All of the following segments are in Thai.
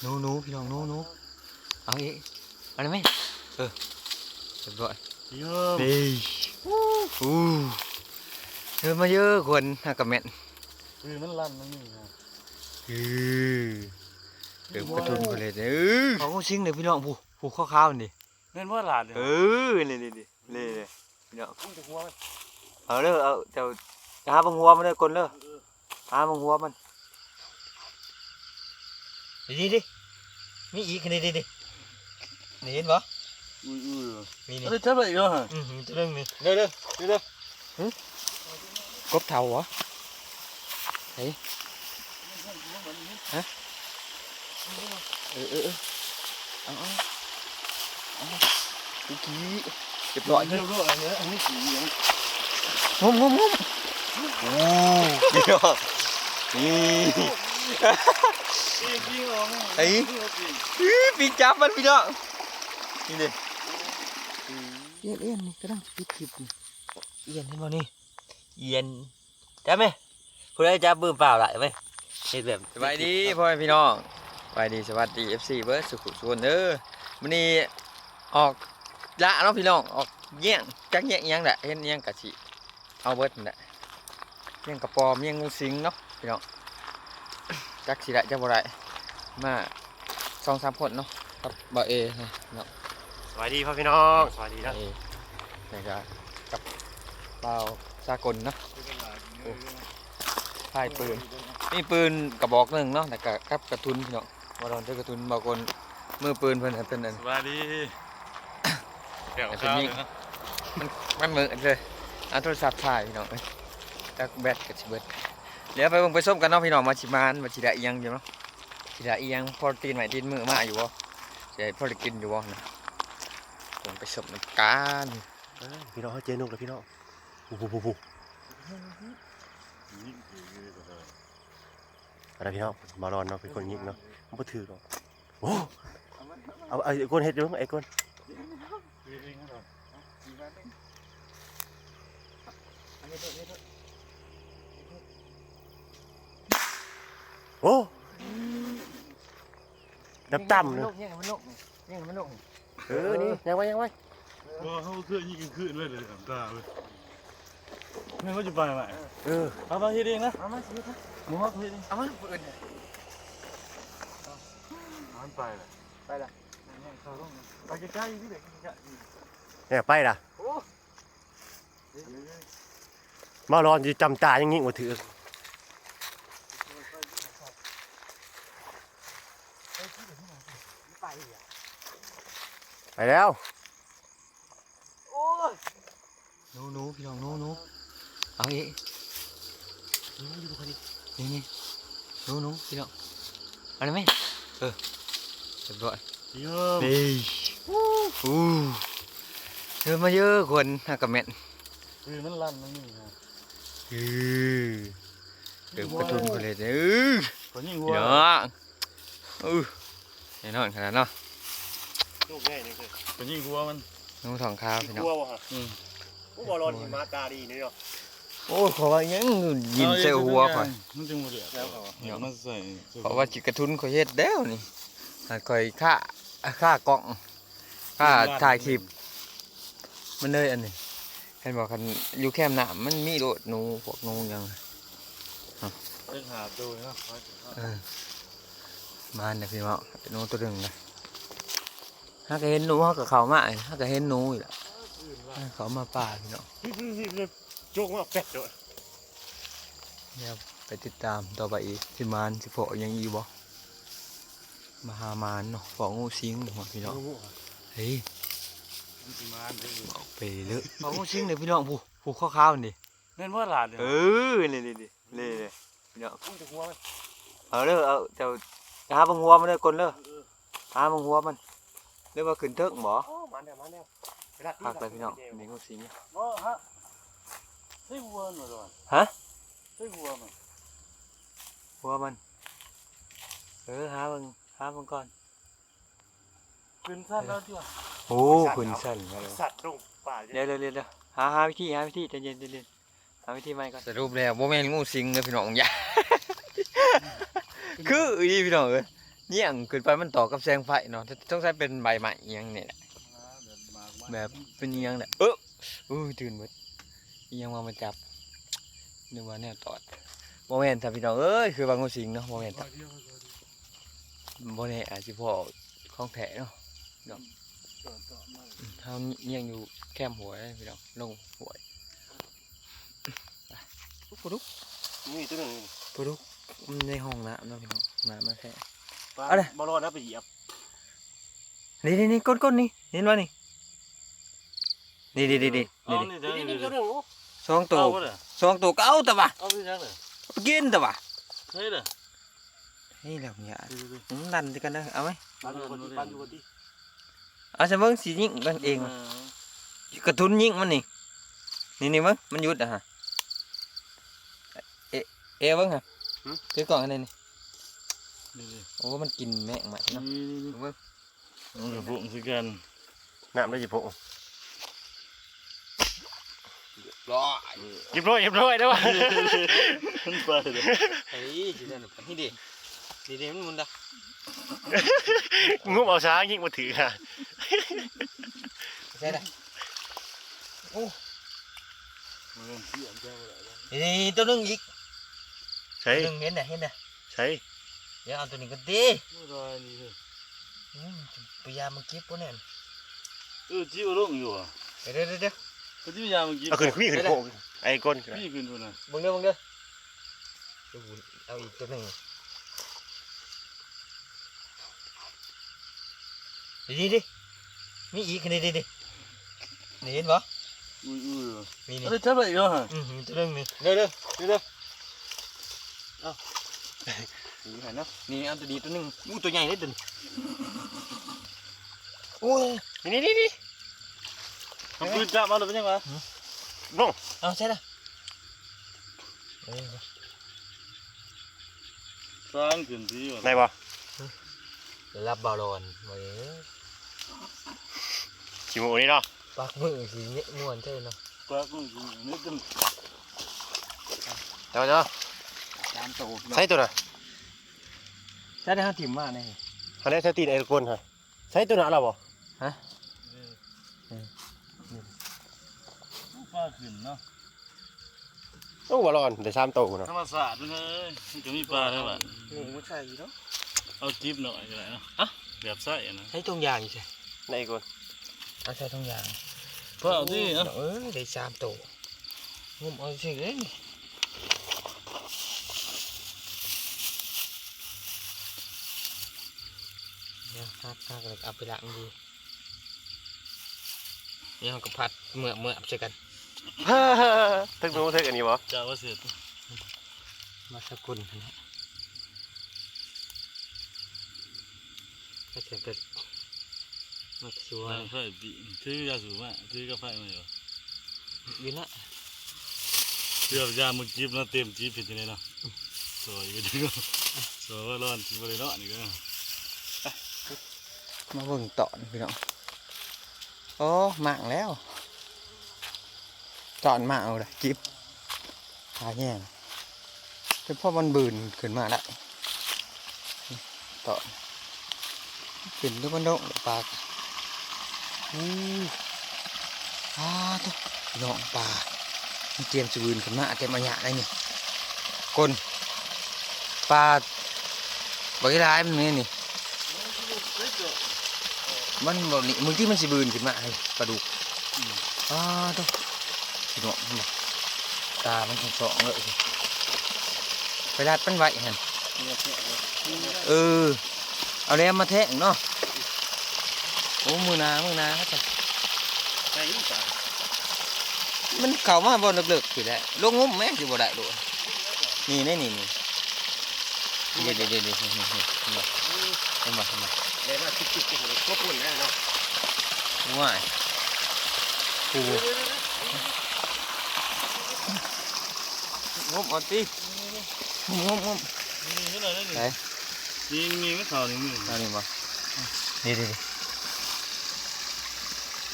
หนูหนูพี่น้องหนูหนูเอาอีกเอะไรไหมเออเรียบร้อยเยอะนี่อู้เดินมาเยอะคนหักกับแม่นคือมันลั่นมันนี่นะอือเดิมกระทุนคนเลยเออเขาก็ซิงเลยพี่น้องผู้ผู้ข้าวข้าวๆนี่เงินว่าหลานเลยเออนี่นี่นี่นี่นี่พี่น้องมึงจะหัวมันเอาเด้อเอาเจ้าหาบังหัวมันเด้อคนเด้อหาบังหัวมัน ดีดิมีอีกนี่ดิดินี่เห็นปะอุ้ยอุ้ยมีนี่อะไรทับอะไรอีกแล้วฮะอือหือตัวนึงนี่เด้อเด้อเด้อเด้อหึกบเท่าเหรอเฮ้ยฮะเออเออเออเอาเอาเอากุกี้เรียบร้อยเรียบร้อยเนี่ยอันนี้สีเหลืองงมงมงมโอ้ยนี่อะนี่ จริงจริงเหรอไอ้อื้อปีกจับมันพี่น้องนี่เลยเอียนเอียนนี่กำลังปิดคลิปนี่เอียนเห็นบ่นี่เอียนจับไหมผู้ใดจับบืมเปล่าล่ะไหมเฮ็ดแบบสบายดีพ่อแม่พี่น้องสบายดีสวัสดี FC เบิร์ดสุขุสุนเด้อมื้อนี้ออกละเนาะพี่น้องออกเยี่ยงจักเยี่ยงอิหยังแหละเห็นอิหยังกะสิเอาเบิดนั่นแหละเยี่ยงกระปอมเยี่ยงงูสิงเนาะพี่น้อง จักสิได้จักบ่ได้มาสองสามคนเนาะกับบ่เอเนาะสวัสดีพ่อพี่น้องสวัสดีนะเอนี่ก็กับเปล่าสากลเนาะพายปืนมีปืนกระบอกหนึ่งเนาะแต่ก็กับกระทุนพี่น้องบ่โดนด้วยกระทุนบางคนมือปืนเพิ่นให้เป็นอันสวัสดีเดี๋ยวแต่เป็นข้าวนี่เลยนะมันมือเลยเอาโทรศัพท์ถ่ายพี่น้องเอ้ยจักแบตก็สิเบิด เดี๋ยวไปเบิ่งไปส้มกันเนาะพี่น้องมาสิมานมาสิได้อีหยังอยู่เนาะสิได้อีหยังพอตีนใหม่ตีนมือมาอยู่บ่สิได้พอได้กินอยู่บ่นะเบิ่งไปส้มน้ำกันพี่น้องเขาเจนุกเลยพี่น้องปุ๊บปุ๊บปุ๊บปุ๊บอะไรพี่น้องมารอนเนาะเป็นคนยิงเนาะมันบ่ถือหรอกโอ้เอาเอาไอ้ก้นเฮ็ดอยู่ไอ้ก้น โอ้ดับต่ำเนาะเนี่ยมันนกเนี่ยมันนกเออนี่ยังไว้ยังไว้ว่าเขาเคลื่อนยิงขึ้นเลยเลยตาเลยไม่เขาจะไปไหมเออเอาไปเฮ็ดเองนะเอามาสิครับหมูฮักเฮ็ดเองเอามาปืนมันไปเลยไปละไปใกล้ๆพี่เด็กใกล้เนี่ยไปล่ะโอ้มารอนจะจำตาอย่างงี้บ่ถือ ไปแล้วโอ้ยหนูหนูพี่น้องหนูหนูเอาอีกนี่นี่หนูหนูพี่น้องเอะไรไหมเออเรียบร้อยๆเยอะนี่อู้เดินมาเยอะคนหักกับแม่นคือมันลั่นมันนี่นะอือเดิมกระทุนคนเลยเด้อคนยิงหัวพี่น้องอือแน่นอนขนาดเนาะ ลูกแม่นี่คือคนยิงหัวมันหนูทองขาวพี่น้องกลัวบ่ฮะอืมผู้บอลอนหิมาตาดีนี่เนาะโอ้ยขอว่ายังยินเสียหัวข่อย มันจึงบ่เดือดแล้วเดี๋ยวมันใส่เพราะว่าจิกระทุนข่อยเฮ็ดแล้วนี่หากข่อยค่าค่ากล่องค่าถ่ายคลิปมันเลยอันนี้เห็นบอกคันอยู่แคมป์น้ำมันมีโดดหนูพวกหนูหยังเล่นหาตัวเนาะเออมาเนี่ยพี่เมาเป็นหนูตัวหนึงนะ ถ้าก็เห็นหนูเขาก็เขามาถ้าก็เห็นหนูอีกแล้วเขามาป่าพี่เนาะโจกมาเป็ดด้วยเดี๋ยวไปติดตามต่อไปอีกสิมานสิพอยังอีบ่มาหามานเนาะฟองงูสิงหัวพี่เนาะเฮ้ยสิมาเด้ออกไปเลยฟองงูสิงเลยพี่น้องผู้ผู้ข้าวๆนี่แม่นว่าหลานเด้เออนี่นี่นี่นี่นี่พี่น้องมึงจะเอาเด้อเอาเจ้าหาบังหัวมันเด้อคนเด้อหาบังหัวมัน เรียกว่าขึ้นเทิงบ่โอ้มาแล้วมาแล้วพักเลยพี่น้องนี่งูสิงบ่ฮะใส่หัวหน่อยก่อนฮะใส่หัวมันหัวมันเออหาบังหาบังก่อนขึ้นสั้นแล้วจ้ะโอ้ขึ้นสั่นมาเลยสัตว์ตรงป่าเดี๋ยวเดี๋ยวเดี๋ยวเดี๋ยวหาหาวิธีหาวิธีใจเย็นใจเย็นหาวิธีใหม่ก่อนสรุปแล้วบ่แม่นงูสิงเลยพี่น้องอย่าคืออีพี่น้องเอ้ย เนี่ยงขึ้นไปมันต่อกับแสงไฟเนาะต้องใช้เป็นใบใหม่อิหยังเนี่ยแหละแบบเป็นอิหยังแหละเออเออตื่นหมดอิหยังมามาจับนึกว่าแนวตอดโมเมนต์ถ้าพี่น้องเอ้ยคือบางคนสิงเนาะโมเมนต์โมเมนต์อาจจะพอของแท้เนาะเนาะอืมเท่านี้ยังอยู่แคมหัวเลยพี่น้องลงหัวไปปุ๊บปุ๊บนี่ตัวหนึงปุ๊บปุ๊บมันในห้องน้ำเนาะพี่น้องน้ำมาแท้ปลาเอาเลยบอลอนนะไปเหยียบนี่นี่นี่ก้นก้นนี่เห็นป่ะนี่นี่นี่นี่นี่เอานี่นี่นี่เดี๋ยวนี่นี่ตัวหนึงสองตัวเอาบ่เด้อสองตัวก็เอาแต่ว่าเอาพี่จังเลยกินแต่ว่าเฮ้ยเด้อเฮ้ยแล้วเนี่ยดูดูผมดันด้วยกันนะเอาไหมปันอยู่คนที่ปันอยู่คนที่เอาจะเบิ่งสียิงกันเองว่ะกระทุนยิงมันนี่นี่นี่เบิ่งมันหยุดอะฮะเอะเอะเบิ่งฮะคือกล่องอันนี้นี่นี่นี่ โอ้ มันกินแม่งใหม่เนาะนี่นี่เบิ่งมันกับพวกคือกันน้ำได้จิบโพรอหยิบร้อยหยิบร้อยได้ป่ะมันไปเด้อเฮ้ยจีนั่นนี่ดินี่ดิมันมุนดะงุ้มเอาช้างยิงมาถือค่ะใช่ได้มันเริ่มเสียงเจ้าแล้วนี่ตัวหนึงอีกใช่ตัวหนึงเห็นน่ะเห็นน่ะใช่เดี๋ยวเอาตัวนี้กันดิไม่ได้นี่เด้ออืมพยายามมาเก็บพวกนั้นเออจิ้วลงอยู่อะเดี๋ยวเดี๋ยวเดี๋ยวก็จิ้วยามเมื่อกี้เอาขึ้นขี้ขึ้นโคกไอ้ก้นขึ้นพี่ขึ้นดูนะเบิ่งเด้อเบิ่งเด้อเดี๋ยวกูเอาอีกตัวหนึ่งดิดิดิมีอีกนี่ดิดินี่เห็นปะอุ้ยอุ้ยนี่นี่อะไรทับอะไรอีกแล้วฮะอืมมีตัวหนึงนี่เด้อเด้อเด้อเด้อเอา นี่หันเนาะนี่เอาตัวดีตัวหนึงอู้ตัวใหญ่เลยตัวนี้โอ้ยนี่นี่นี่เอาปืนจับมาหรือเป็นยังไงน้องเอาใช่ละเออสร้างขึ้นที่ว่ะได้ป่ะเดี๋ยวรับบอลลอนไว้ขี้โมนี่เนาะปักมือสีเนี่ยม่วนใช่เนาะปลากุ้งกินนี่กันเดี๋ยวเดี๋ยวตามโตใช่ตัวน่ะใช่ได้ห้าถิ่มมากเลยอันนี้ใช่ตีนไอ้ก้นฮะใช่ตัวน่ะเราบ่ฮะปลาขึ้นเนาะโอ้บอลอนเดี๋ยวสามโตเนาะธรรมศาสตร์เลยมันก็มีปลาได้บ้างหมูมันใช่เนาะเอาจิ๊บหน่อยก็ได้เนาะแบบไส้อะนะใช้ตรงยางอยู่ใช่ในไอ้ก้นเอาใช้ตรงยางเพราะเอาที่เนาะเออได้สามโตงุมเอาสิเอ้ย เดี๋ยวฮักฮักเลยเอาไปล้างดีนี่เขาก็พัดเมื่อเมื่อใช่กันทึกนู้ทึกอันนี้บ่จะว่าเสร็จมาสกุลนะก็จะเกิดมาสวทายงไฟปีซื้อยาสูบมาซื้อกาแฟมาอยู่อยู่นะเดี๋ยวยามึงจิ๊บแล้วเต็มจิ๊บผิดที่ไหนเนาะสวยก็ดีเนาะสวยว่าร้อนที่บริเนาะนี่ก็ มาเบิ่งตอนพี่น้องโอ้หมั่งแล้วตอนมาเอาเลยจิบหาแง่เฉพาะมันบืนขึ้นมาแล้วตอนขึ้นด้วยมันโดปลากอู้อ้าตัวน้องปลามันเตรียมจะบืนขึ้นมาเตรียมมาหยะได้นี่กลปลาบางร้ายมันนี่นี่ มันแบอกนี่มึงที่มันสิบืนขึ้นมาให้ปลาดุกอ้าตัวพี่น้องมันตา มันสองสองเลยไปรัดมันไว้หันเออ เอาแล้วมาแทงเนาะ โอ้มือนามือนาเขาจะมันเข่ามาบนเลิกๆสิแหละลงงุ้มแม่สิบ่ได้ดูนี่นี่นี่นี่เดี๋ยวเดี๋ยวเดี๋ยวเดี๋ยวนี่นี่นี่เห็นบ่เห็นบ่เห็น บ่เลยมาติ๊กติ๊กติ๊กก็ปุ่นแน่เนาะง่ายโอ้งุ้มเอตีงุ้มงุ้มงุ้มนี่เท่าไหร่ไหนนี่นี่มีไม่ข่าวนี่มึงเอานี่มานี่ดิ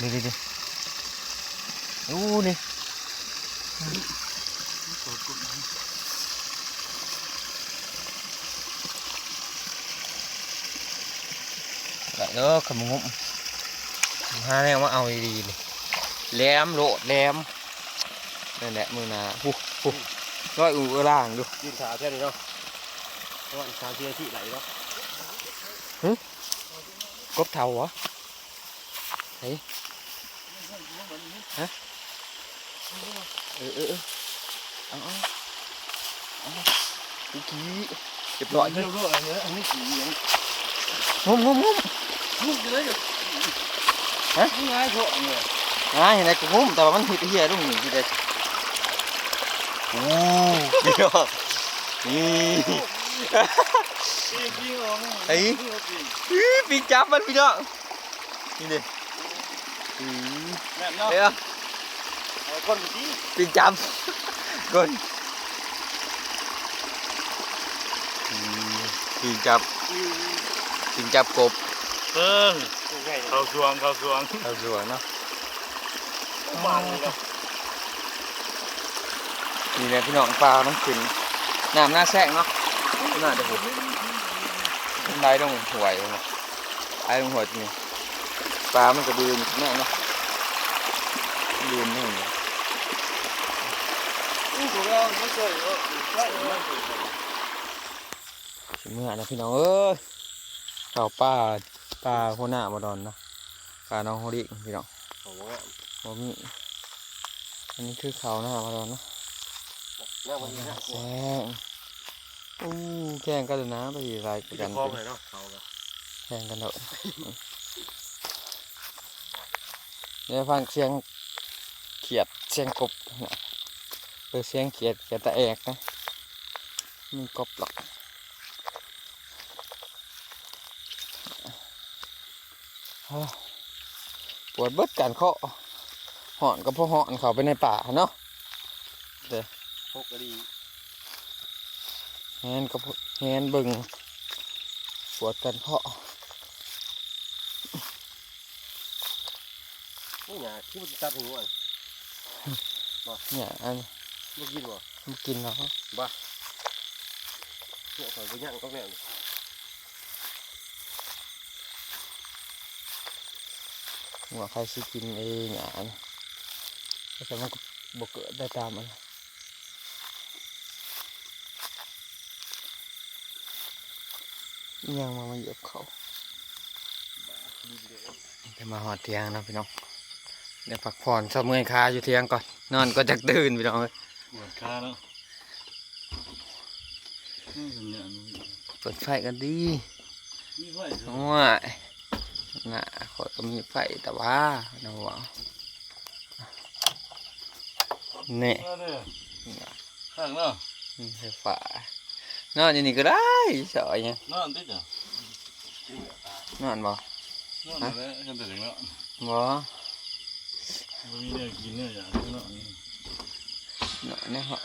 ดิดิดิโอ้นี่ เด้อขมงุ้มหาแนวมาเอาดีๆเลยแหลมโลดแหลมนั่นแหละมือหนาฮู้ฮู้ร้อยอูเออล่างดูยืนขาแค่นี้เนาะเพราะว่าอีกสามทีนาทีไหลเนาะกบเทาเหรอเฮ้ยฮะเออเออเออเอาเอาเอากูกี้เรียบร้อยเรียบร้อยเนี่ยอันนี้กี่ยังงุ้มงุ้มงุ้ม ลูกเลยฮะง่ายเพราะเนี่ยอ่าเห็นไหมกูงุ้มแต่ว่ามันหิดเหี้ยลูกหนีที่เด็ดโอ้เดี๋ยวนี่จริงจริงเหรอเฮ้ยอื้อปีกจับมันพี่น้องนี่ดิอือแม่เนาะเดี๋ยวเอาคนดีปีกจับก่อนอืมปีกจับปีกจับกบ เพิ่งเข้าสวงเข้าสวงเอาสวยเนาะมาเลยนะนี่แหละพี่น้องปลามันขึ้นน้ำหน้าแซงเนาะน่าจะหูมันได้ลงหวยเนาะไอ้ลงหวยจริงปลามันก็ดืนแน่เนาะดืนนี่เนี่ยอู้หูเราไม่เคยว่าใช่ไม่เคยสิเมื่อนะพี่น้องเอ้ยเขาป้า ป้าหัวหน้ามาดอนเนาะป้าน้องโฮดิพี่น้องโอ้โหบ่มีอันนี้คือเขาหน้ามาดอนเนาะหน้ามันนี่ฮะแซงอู้แข่งกันเลยนะไปรายที่กัจะนคล้องเลยเนาะเขาก็แข่งกันเถอะเดี๋ยวฟังเสียงเขียดเสียงกบนะเออเสียงเขียดเขียดตะแอกนะไมีกบหรอกโอ้ ปวดเบิดการเคาะหอนก็เพราะหอนเขาไปในป่าเนาะพกกระดีแฮนก็พแฮนเบิ่งปวดกันเคาะนี่ไงที่มันตัดหัวอะเนี่ยอันมันกินบ่มันกินเนาะเนี่ยข่อยไปย่างก็แม่ หัวใครสิกินเองอะอันแต่มันก็บกเกิดได้ตามมันอิหยังมามาเหยียบเขาจะมาหอดเทียงเนาะพี่น้องเดี๋ยวพักผ่อนชอบเมื่อยคาอยู่เทียงก่อน นอนก็จะตื่นพี่น้องเอ้ยปวดขาเนาะนี่สัญญาณเปิดไฟกันดีมีไฟว่า น่ะขอยก็มีไฟแต่ว่าเนาะเนี่ยมาเลยข้างเนาะมีไฟฟ้านอนอยู่นี่ก็ได้สอยเนี่ยนอนติดอะนอนบ่นอนอะไรกันแต่เด็กเนาะบ่ไม่มีเนี่ยกินเนี่ยอย่างเนาะนอนเนี่ยเหรอ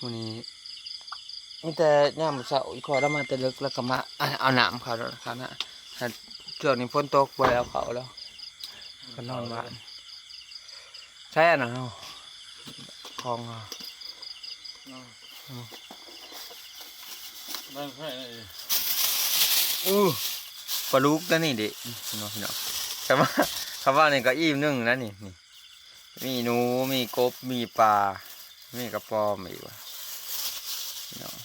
วันนี้ มีแต่ย่ามเสาอีกขอแล้วมาแต่เลิกแล้วก็มาอะเอาน้ำเขาแล้วครับนะถ้าช่วงนี้ฝนตกบ่แล้วเขาแล้วก็นอนบ้านใช่อันนั้นเนาะคลองอะบ้านไฟนั่นเองอู้ปลาลูกนั่นนี่ดิพี่น้องพี่น้องคำว่าคำว่านี่ก็อิ่มหนึ่งนะนี่นี่มีหนูมีกบมีปลามีกระปอมอีกว่ะพี่น้อง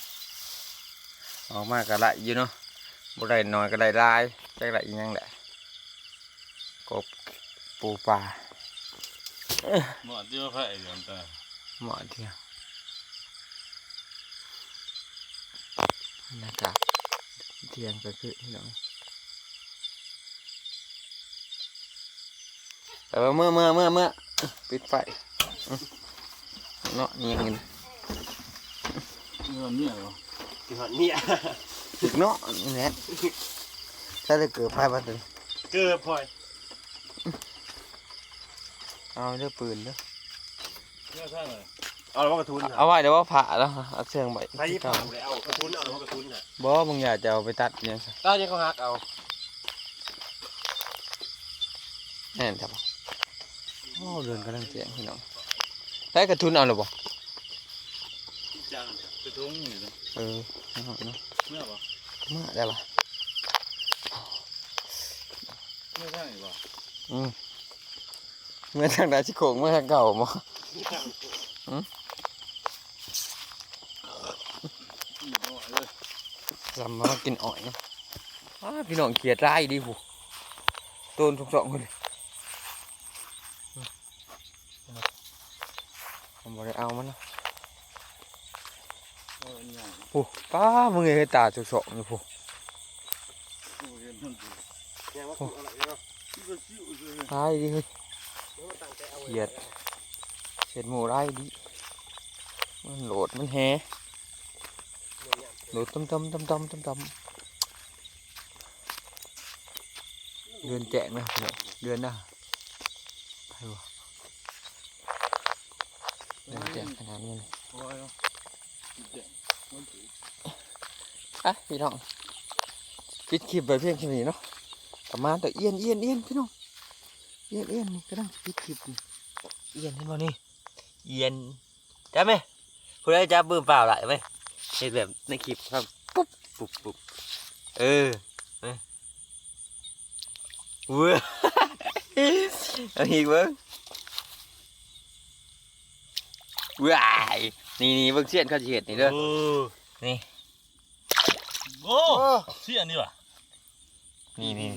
ออกมาก็ละอยู่เนาะบ่ได้น้อยก็ได้หลายจักละอีหยังแหละกบปูปลาหมอเดียวไฟอย่างแต่เหมาะเที่ยวบรรยากาศเที่ยงก็คือพี่น้องแต่ว่าเมื่อเมื่อเมื่อเมื่อปิดไฟอื้อเนาะนี่เงินเงินเนี่ยเหรอที่ หอดเนี่ยถึกเนาะนี่แหละถ้าจะเกิดไฟมาถึงเกือบพลอยเอาเด้อปืนเด้อเนี่ยข้างเลยเอาแล้วกระทุนเอาไว้เดี๋ยวว่าผ่าแล้วเอาเสียงไปใครที่ผ่าเลยเอากระทุนเอาแล้วกระทุนน่ะบ่มึงอยากจะเอาไปตัดเนี่ยสิตอนนี้เขาหักเอาแน่นครับโอ้เดินกำลังเสียงพี่น้องได้กระทุนเอาหรือบ่จังก ระทุ้งอยู่นะเออเอาเนาะเมื่อปะมาได้ปะไม่ได้บ่อืมเมื่อทางใดสิโขงเมื่อทางเก่าบ่ขี้น้อยเลยสำมากินอ้อยนะอ้าพี่น้องเกลียดร้ายดิผู้ต้นทุกสองคนเลยผมบ่ได้เอามันนะโอ้ยใหญ่ ผู้ป้ามึงเอ้ยตาทุกสองนี่ผู้โอ้ยเห็นมันดีเนี่ยว่าคุณอะไรเนาะที่ก็ชิวเลยร้ายดิเฮ้ยเดี๋ยวมาตั้งใจเอาไว้เกลียดเสร็จหมูร้ายดิมันโหลดมันแฮโหลดต้มต้มต้มต้มต้มต้มเดือนแจกนะพี่น้องเดือนหน้าไปวะเดือนแจกขนาดนี้เลยโอะพี่น้องปิดคลิปไปเพียงแค่นี้เนาะประมาณแต่เอียนเอียนเอียนพี่น้องเอียนเอียนนี่ก็ต้องปิดคลิปนี่เอียนเห็นบ่นี่เอียนจับไหมผู้ใดจับมือเปล่าไหลไหมเห็นแบบในคลิปครับปุ๊บปุ๊บปุ๊บเออเอ้ยเว้ยเอาอีกเบิ้งว้าย นี่นี่เบิ้งเสียนเขาสิเห็ดนี่เด้อโอ้นี่ โอ้เสียนี่ว่ะนี่นี่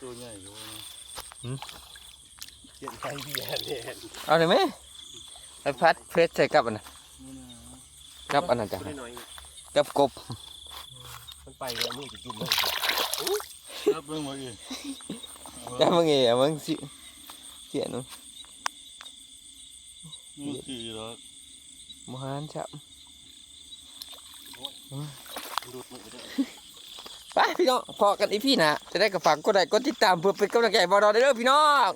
ตัวใหญ่อยู่นะเขียนไปเบียร์เนี่ยเอาเลยไหมไอพัดเพชรใส่กับอันน่ะนี่นะกับอันนั้นจ้ะพูดหน่อยกับกบมันไปเลยมือจะจุ่มเลยรับเบิ่งมาอีกจ้ามึงเอ๋มึงสิเสียหนูมั นกี่แล้วมหันจับดูดมือไปด้วยไปพี่น้องพอกันอีพี่นะจะได้กับฝากกดไลค์กดติดตามเพื่อเป็นกำลังใจบอดอได้เด้อพี่น้อง